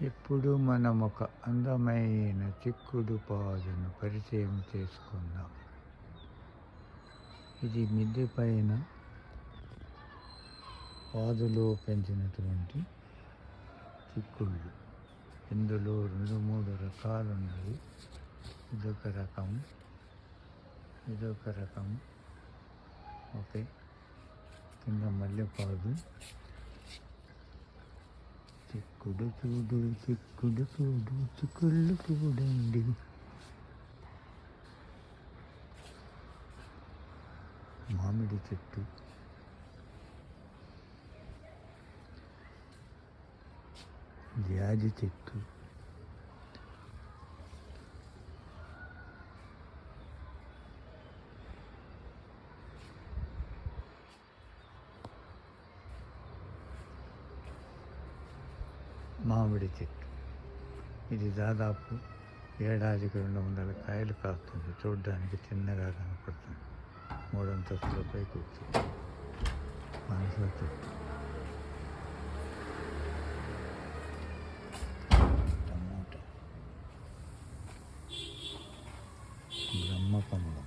ఇప్పుడు మనం ఒక అందమైన చిక్కుడు పాదును పరిచయం చేసుకుందాం. ఇది మిద్దె పైన పాదులో పెంచినటువంటి చిక్కుళ్ళు. ఇందులో రెండు మూడు రకాలు ఉన్నాయి. ఇదొక రకం ఇదొక రకం. ఓకే. కింద మల్లెపాదు చిక్కుడు చూడు చిక్కుడు చూడు చిక్కుళ్ళు చూడండి మామిడి చెట్టు జాజి చెట్టు మామిడి చెట్టు. ఇది దాదాపు ఏడాదికి రెండు వందల కాయలు కాస్తుంది. చూడడానికి చిన్నగా కనపడుతుంది. మూడంతస్తులపై కూర్చుంది మనసుల చెట్టు టమోటా. బ్రహ్మ కమలం